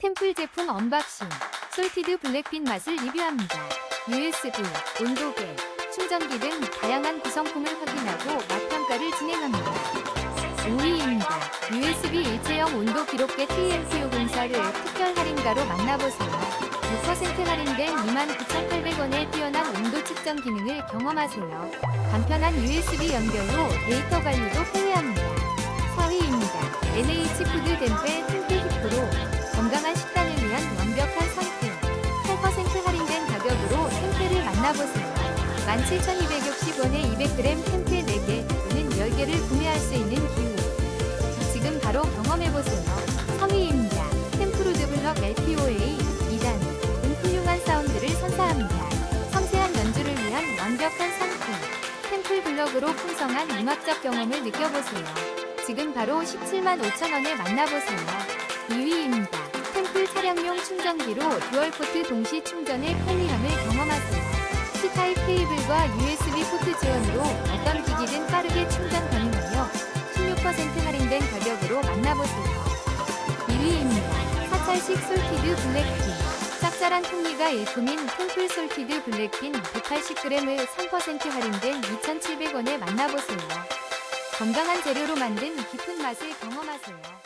템플 제품 언박싱, 솔티드 블랙빈 맛을 리뷰합니다. USB, 온도계, 충전기 등 다양한 구성품을 확인하고 맛 평가를 진행합니다. 5위입니다. USB 일체형 온도 기록계 TMPO 공사를 특별 할인가로 만나보세요. 6% 할인된 29,800원의 뛰어난 온도 측정 기능을 경험하세요. 간편한 USB 연결로 데이터 관리도 편리합니다. 4위입니다. 만나보세요. 17,260원에 200g 템페 4개 또는 10개를 구매할 수 있는 기회. 지금 바로 경험해보세요. 3위입니다. 템프로드 블럭 LPOA 2단. 은 훌륭한 사운드를 선사합니다. 섬세한 연주를 위한 완벽한 상품. 템플 블럭으로 풍성한 음악적 경험을 느껴보세요. 지금 바로 17만 5천원에 만나보세요. 2위입니다. 템플 차량용 충전기로 듀얼포트 동시 충전의 편리함을 케이블과 USB 포트 지원으로 어떤 기기든 빠르게 충전 가능하며 16% 할인된 가격으로 만나보세요. 2위입니다. 사찰식 솔티드 블랙핀. 짭짤한 풍미가 일품인 템플 솔티드 블랙핀 180g을 3% 할인된 2,700원에 만나보세요. 건강한 재료로 만든 깊은 맛을 경험하세요.